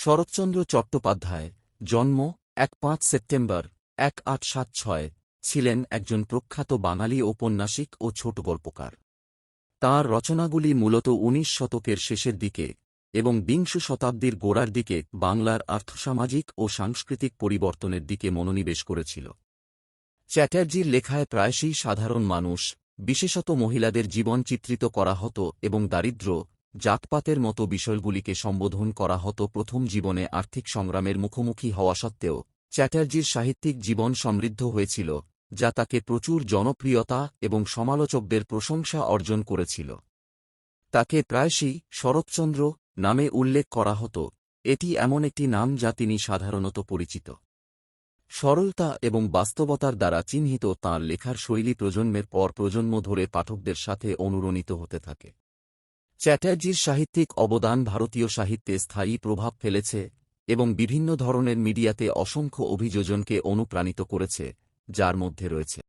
শরৎচন্দ্র চট্টোপাধ্যায়, জন্ম এক পাঁচ সেপ্টেম্বর এক আট সাত ছয়, ছিলেন একজন প্রখ্যাত বাঙালি ঔপন্যাসিক ও ছোট গল্পকার। তাঁর রচনাগুলি মূলত উনিশ শতকের শেষের দিকে এবং বিংশ শতাব্দীর গোড়ার দিকে বাংলার আর্থসামাজিক ও সাংস্কৃতিক পরিবর্তনের দিকে মনোনিবেশ করেছিল। চ্যাটার্জির লেখায় প্রায়শই সাধারণ মানুষ, বিশেষত মহিলাদের জীবন চিত্রিত করা হতো এবং দারিদ্র্য জাতপাতের মতো বিষয়গুলিকে সম্বোধন করা হতো প্রথম জীবনে আর্থিক সংগ্রামের মুখোমুখি হওয়া সত্ত্বেও। চ্যাটার্জির সাহিত্যিক জীবন সমৃদ্ধ হয়েছিল, যা তাকে প্রচুর জনপ্রিয়তা এবং সমালোচকদের প্রশংসা অর্জন করেছিল। তাকে প্রায়শই শরৎচন্দ্র নামে উল্লেখ করা হতো, এটি এমন একটি নাম যা তিনি সাধারণত পরিচিত। সরলতা এবং বাস্তবতার দ্বারা চিহ্নিত তাঁর লেখার শৈলী প্রজন্মের পর প্রজন্ম ধরে পাঠকদের সাথে অনুরণিত হতে থাকে। চ্যাটার্জির সাহিত্যিক অবদান ভারতীয় সাহিত্যে স্থায়ী প্রভাব ফেলেছে এবং বিভিন্ন ধরনের মিডিয়াতে অসংখ্য অভিযোজনকে অনুপ্রাণিত করেছে, যার মধ্যে রয়েছে